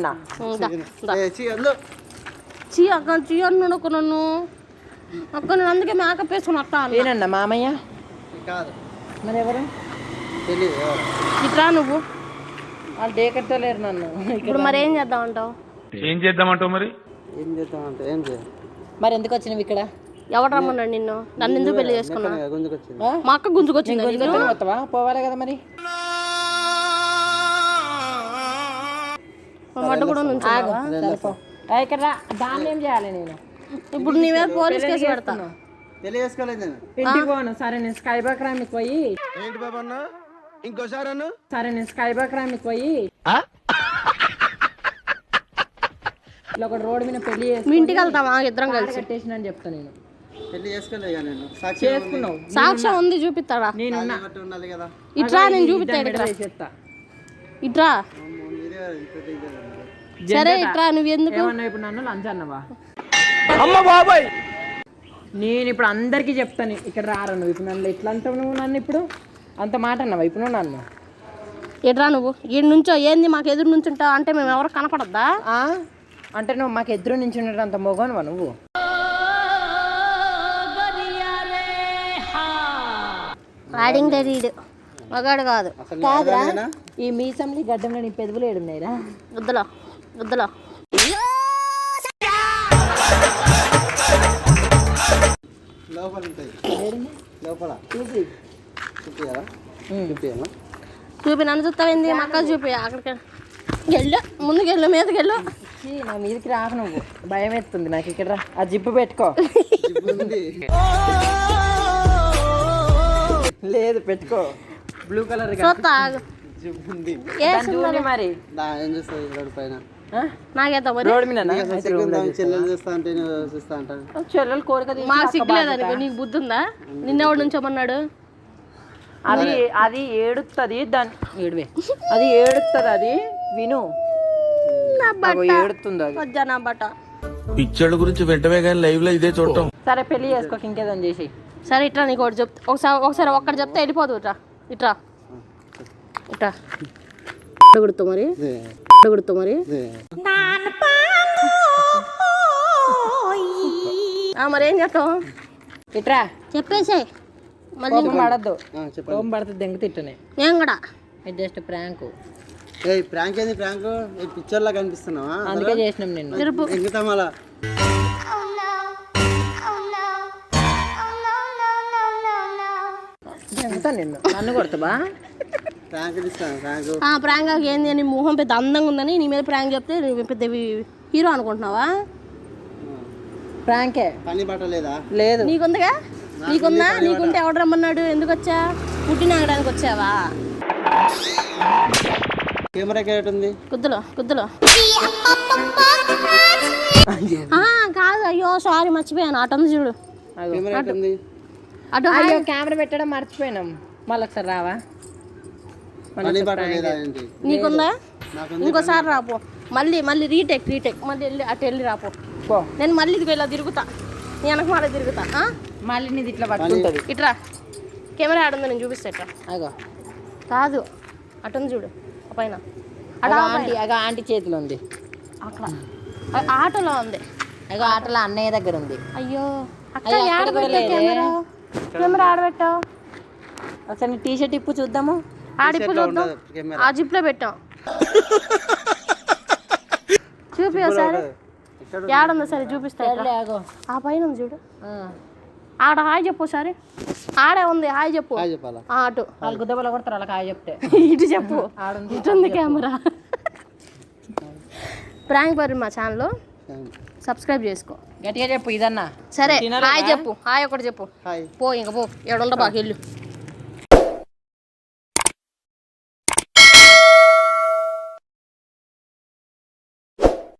అన్న. చీ, అక్క చీ అన్నాడు ఒక నన్ను. అక్క నేను అందుకే మేకప్ వేసుకుని అక్క అన్న. ఏనన్నా మామయ్య? కాదు. మరి ఎవరు? ఇట్రా నువ్వు. వాళ్ళు డేకట్టలేరు నన్ను. ఇప్పుడు మరి ఏం చేద్దాం అంటావు? ఏం చేద్దామంటావు మరి? ఏం చేద్దామంటే ఏం చేయాలి మరి ఎందుకు వచ్చినవి ఇక్కడ? ఎవడు రమ్మన్నాడు నిన్ను? నన్ను ఎందుకు పెళ్ళి చేసుకున్నా? మా అక్క గుంజుకొచ్చింది పోవాలి కదా మరి. మడ్డ కూడా ఇక్కడ రా. దాన్ని ఏం చేయాలి నేను? ఇప్పుడు నీ మీద పోలీస్ కేసు పెడతా. తెలియజేసుకోలేదు నేను. ఇంటికి పోను. సరే నేను స్కై బాక్ రామికి పోయి ఏంటి బాబు అన్న? ఇంకోసారి అన్న? సరే నేను స్కై బాక్ రామికి పోయి ఇలా ఒక రోడ్డు మీద పెళ్ళి చేసి మీ ఇంటికి వెళ్తామా ఇద్దరం కలిసి. కట్టేసిన అని చెప్తా నేను. పెళ్ళి చేసుకోలేదు నేను. సాక్షి చేసుకున్నావు. సాక్ష్యం ఉంది చూపిస్తాడా కదా. ఇట్రా నేను చూపిస్తాడు ఇట్రా. సరే ఇట్రా నువ్వు ఎందుకు? ఏమన్నా ఇప్పుడు నన్ను లంచ్ అన్నవా? నేను ఇప్పుడు అందరికీ చెప్తాను ఇక్కడ రారా నువ్వు? ఇప్పుడు నన్ను ఎట్లా అంటావు నువ్వు నన్ను ఇప్పుడు? అంత మాట అన్నావా? ఇప్పుడు నువ్వు నన్ను? ఇట్రా నువ్వు? ఈ నుంచో ఏంది మాకు ఎదురు నుంచుంటావు? అంటే మేము ఎవరు కనపడద్దా? ఆ? అంటే నువ్వు మాకు ఎదురు నుంచి ఉండడం అంత మొగనువా నువ్వు? వాడింగ్ మగాడు కాదు. కాదురా. ఈ మీసంలో గడ్డంలో నీ పెదవులు ఏడున్నాయిరా వద్దులో వద్దులో. లోపల చూపి. చూపి నన్ను చూస్తావేంది? మా అక్క చూపి అక్కడికి. వెళ్ళు ముందుకు వెళ్ళు మీదకి వెళ్ళు నా మీదకి రాకు నువ్వు. భయం ఎత్తుంది నాకు ఇక్కడ రా. ఆ జిప్పు పెట్టుకో. లేదు పెట్టుకో. బ్లూ కలర్ చూస్తా ఉంది మరి. ఏం చేస్తుంది రోడ్డు పైన? మీద అసలు సిగ్గుందా? చెల్లెలు చూస్తా అంటే నువ్వు చూస్తా అంటాను చెల్లెలు కోరిక మాకు అక్క సిగ్గులేదు బాధ్యత. అనుకో నీకు బుద్ధి ఉందా? నిన్నెవడు నుంచోమన్నాడు? అది అది ఏడుస్తుంది దాని ఏడువే. అది ఏడుస్తుంది అది విను. ఏడుతుంది అది. నా బట్ట? పిక్చర్ల గురించి వెంటనే కానీ లైవ్లో ఇదే చూడటం. సరే పెళ్ళి చేసుకోక ఇంకేదో చేసి సరే ఇట్రా నీకు ఒకటి చెప్తా. ఒకసారి ఒకసారి ఒక్కటి చెప్తే వెళ్ళిపోదు ఇట్రా. ఇట్రా. ఇట్రా అడుగుడుతూ మరి? అడుగుడుతూ మరి? మరి ఏం చేస్తావు? ఇట్రా చెప్పేసే. మళ్ళీ పడద్దు. కోపం పడితే దెంగ తిట్టనే. నేను కూడా ఇది జస్ట్ ప్రాంక్ ఏ ప్రాంక్ ఏంది ప్రాంక్ ఏ పిక్చర్ లా కనిపిస్తున్నావా? అందుకే చేసినాం నిన్ను. తిరుపు. ఎంగుతాం అలా నిన్ను. నన్ను కొడతావా? ప్రాంక్ ఏంది అని మొహం పెద్ద అందంగా ఉందని నీ మీద ప్రాంక్ చెప్తే నువ్వు పెద్ద హీరో అనుకుంటున్నావా? ప్రాంకే. పని బట్ట లేదా? లేదు. నీకుందిగా? నీకుందా? నీకుంటే ఎవడు రమ్మన్నాడు? ఎందుకు వచ్చా పుట్టిన ఆగడానికి వచ్చావా? కెమెరా రేట్ ఉంది? కుద్దులో కుద్దులో. కాదు అయ్యో సారీ మర్చిపోయాను. అటు చూడు. అటు. అయ్యో కెమెరా పెట్టడం మర్చిపోయినాం. మళ్ళీ ఒకసారి రావా పని బట్ట లేదా ఏంటి నీకుందా? నాకు ఇంకోసారి రాపో. మళ్ళీ మళ్ళీ రీటెక్ రీటెక్. మళ్ళీ వెళ్ళి అటు వెళ్ళి రాపో. పో. నేను మళ్ళీ ఇది ఇలా తిరుగుతా. నేను వెనక మళ్ళీ తిరుగుతా? మళ్ళీ నీది ఇట్లా పట్టుకుంటుంది. ఇట్రా. కెమెరా ఆడుంది నేను చూపిస్తా ఇట్రా. అగో. కాదు. అటు ఉంది చూడు పైన. ఆంటీ అగో ఆంటీ చేతిలో ఉంది. అక్కడ. ఆటోలో ఉంది. అగో ఆటలో అన్నయ్య దగ్గర ఉంది. అయ్యో. అక్కడ. కెమెరా? కెమెరా ఆడబెట్టావు ఒకసారి నీ టీ షర్ట్ ఇప్పు చూద్దాము. ఆడిప్పు చూద్దాం కెమెరా. ఆ జిప్లో పెట్టాం చూపి ఒకసారి. ఎక్కడ ఏడుందో సరే చూపిస్తా ఆ పైన ఉంది చూడు. ఆ. ఆడ హాయ్ చెప్పు ఒకసారి. ఆడే ఉంది హాయ్ చెప్పు. హాయ్ అటు. వాళ్ళు గుద్దబల కొడతారు అలా కాయ చెప్తే. ఇటు చెప్పు. ఇటు ఉంది కెమెరా. ప్రాంక్ పరి మా ఛానల్. సబ్స్క్రైబ్ చేసుకో. గట్టిగా చెప్పు ఇదన్నా. సరే హాయ్ చెప్పు. హాయ్ ఒకటి చెప్పు. హాయ్. పో ఇంక పో. ఏడుండ బాగా వెళ్ళు